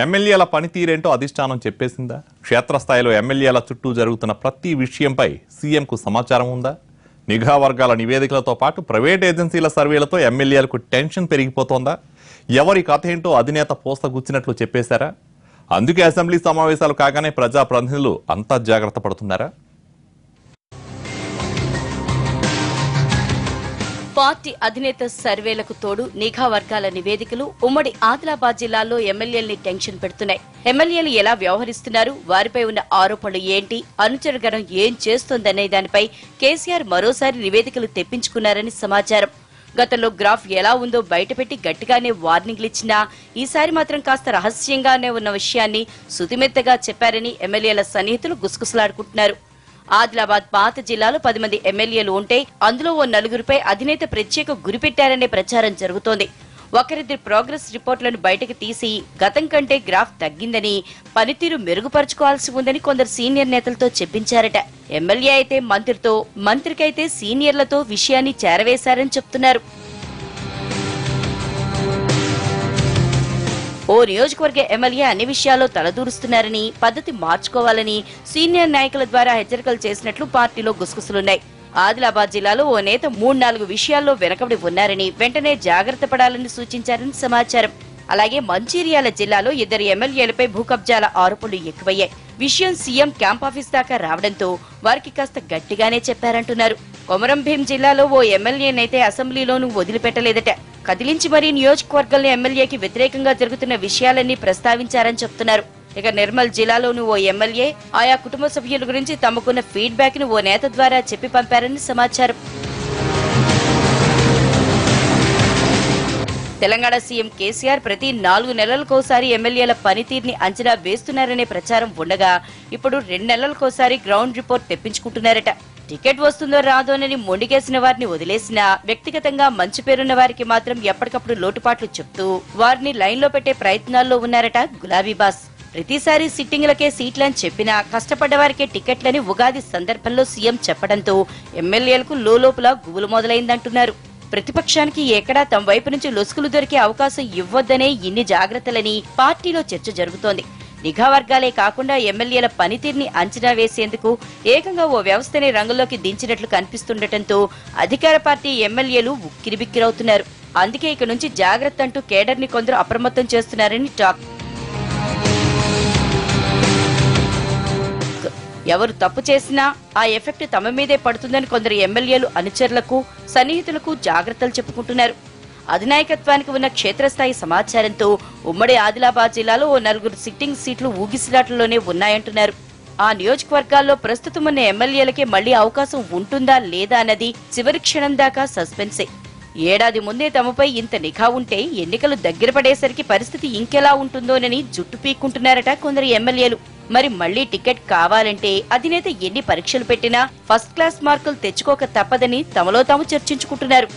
ఎమ్మెల్యేల పనితీరేంటో అధిష్టానం చెప్పేసిందా? క్షేత్రస్థాయిలో ఎమ్మెల్యేల చుట్టూ జరుగుతున్న ప్రతి విషయంపై సీఎంకు సమాచారం ఉందా? నిఘా వర్గాల నివేదికలతో పాటు ప్రైవేట్ ఏజెన్సీల సర్వేలతో ఎమ్మెల్యేలకు టెన్షన్ పెరిగిపోతోందా? ఎవరి కథ ఏంటో అధినేత పోస్త గుచ్చినట్లు చెప్పేశారా? అందుకే అసెంబ్లీ సమావేశాలు కాగానే ప్రజాప్రతినిధులు అంతా జాగ్రత్త పడుతున్నారా? పార్టీ అధినేత సర్వేలకు తోడు నిఘా వర్గాల నివేదికలు ఉమ్మడి ఆదిలాబాద్ జిల్లాలో ఎమ్మెల్యేల్ని టెన్షన్ పెడుతున్నాయి. ఎమ్మెల్యేలు ఎలా వ్యవహరిస్తున్నారు? వారిపై ఉన్న ఆరోపణలు ఏంటి? అనుచరగణం ఏం చేస్తోందనే దానిపై కేసీఆర్ మరోసారి నివేదికలు తెప్పించుకున్నారని సమాచారం. గతంలో గ్రాఫ్ ఎలా ఉందో బయటపెట్టి గట్టిగానే వార్నింగ్లు ఇచ్చినా ఈసారి మాత్రం కాస్త రహస్యంగానే ఉన్న విషయాన్ని సుతిమెత్తగా చెప్పారని ఎమ్మెల్యేల సన్నిహితులు గుసగుసలాడుకుంటున్నారు. ఆదిలాబాద్ పాత జిల్లాలో పది మంది ఎమ్మెల్యేలు ఉంటే అందులో ఓ నలుగురిపై అధినేత ప్రత్యేక గురిపెట్టారనే ప్రచారం జరుగుతోంది. ఒకరిద్దరి ప్రోగ్రెస్ రిపోర్టులను బయటకు తీసి గతం కంటే గ్రాఫ్ తగ్గిందని పనితీరు మెరుగుపరుచుకోవాల్సి ఉందని కొందరు సీనియర్ నేతలతో చెప్పించారట. ఎమ్మెల్యే అయితే మంత్రితో మంత్రికైతే సీనియర్లతో విషయాన్ని చేరవేశారని చెప్తున్నారు. ఓ నియోజకవర్గ ఎమ్మెల్యే అన్ని విషయాల్లో తలదూరుస్తున్నారని పద్ధతి మార్చుకోవాలని సీనియర్ నాయకుల ద్వారా హెచ్చరికలు చేసినట్లు పార్టీలో గుసగుసలున్నాయి. ఆదిలాబాద్ జిల్లాలో ఓ నేత మూడు నాలుగు విషయాల్లో వెనకబడి ఉన్నారని వెంటనే జాగ్రత్త పడాలని సూచించారని సమాచారం. అలాగే మంచిర్యాల జిల్లాలో ఇద్దరు ఎమ్మెల్యేలపై భూకబ్జాల ఆరోపణలు ఎక్కువయ్యాయి. విషయం సీఎం క్యాంప్ ఆఫీస్ దాకా రావడంతో వారికి కాస్త గట్టిగానే చెప్పారంటున్నారు. కొమరం భీం జిల్లాలో ఓ ఎమ్మెల్యేనైతే అసెంబ్లీలోనూ వదిలిపెట్టలేదట. కదిలించి మరీ నియోజకవర్గంలో ఎమ్మెల్యేకి వ్యతిరేకంగా జరుగుతున్న విషయాలన్నీ ప్రస్తావించారని చెప్తున్నారు. ఇక నిర్మల్ జిల్లాలోని ఓ ఎమ్మెల్యే ఆయా కుటుంబ సభ్యుల గురించి తమకున్న ఫీడ్బ్యాక్ను ఓ నేత ద్వారా చెప్పి పంపారని సమాచారం. తెలంగాణ సీఎం కేసీఆర్ ప్రతి నాలుగు నెలలకోసారి ఎమ్మెల్యేల పనితీరుని అంచనా వేస్తున్నారనే ప్రచారం ఉండగా ఇప్పుడు రెండు నెలలకోసారి గ్రౌండ్ రిపోర్ట్ తెప్పించుకుంటున్నారట. టికెట్ వస్తుందో రాదోనని మొండికేసిన వారిని వదిలేసినా వ్యక్తిగతంగా మంచి పేరున్న వారికి మాత్రం ఎప్పటికప్పుడు లోటుపాట్లు చెప్తూ వారిని లైన్లో పెట్టే ప్రయత్నాల్లో ఉన్నారట గులాబీ బాస్. ప్రతిసారి సిట్టింగ్లకే సీట్లని చెప్పినా కష్టపడ్డ వారికే టికెట్లని ఉగాది సందర్భంలో సీఎం చెప్పడంతో ఎమ్మెల్యేలకు లోలోపల గుబులు మొదలైందంటున్నారు. ప్రతిపక్షానికి ఎక్కడా తమ వైపు నుంచి లొసుకులు దొరికే అవకాశం ఇవ్వొద్దనే ఇన్ని జాగ్రత్తలని పార్టీలో చర్చ జరుగుతోంది. నిఘా వర్గాలే కాకుండా ఎమ్మెల్యేల పనితీరుని అంచనా వేసేందుకు ఏకంగా ఓ వ్యవస్థని రంగంలోకి దించినట్లు కనిపిస్తుండటంతో అధికార పార్టీ ఎమ్మెల్యేలు ఉక్కిరిబిక్కిరవుతున్నారు. అందుకే ఇక నుంచి జాగ్రత్త అంటూ కేడర్ని కొందరు అప్రమత్తం చేస్తున్నారని టాక్. ఎవరు తప్పు చేసినా ఆ ఎఫెక్ట్ తమ మీదే పడుతుందని కొందరు ఎమ్మెల్యేలు అనుచరులకు సన్నిహితులకు జాగ్రత్తలు చెప్పుకుంటున్నారు. అధినాయకత్వానికి ఉన్న క్షేత్రస్థాయి సమాచారంతో ఉమ్మడి ఆదిలాబాద్ జిల్లాలో ఓ నలుగురు సిట్టింగ్ సీట్లు ఊగిసిలాట్లలోనే ఉన్నాయంటున్నారు. ఆ నియోజకవర్గాల్లో ప్రస్తుతం ఉన్న ఎమ్మెల్యేలకే మళ్ళీ అవకాశం ఉంటుందా లేదా అన్నది చివరి క్షణం దాకా సస్పెన్సే. ఏడాది ముందే తమపై ఇంత నిఘా ఉంటే ఎన్నికలు దగ్గర పడేసరికి పరిస్థితి ఇంకెలా ఉంటుందోనని జుట్టు పీక్కుంటున్నారట కొందరు ఎమ్మెల్యేలు. మరి మళ్ళీ టికెట్ కావాలంటే అధినేత ఎన్ని పరీక్షలు పెట్టినా ఫస్ట్ క్లాస్ మార్కులు తెచ్చుకోక తప్పదని తమలో తాము చర్చించుకుంటున్నారు.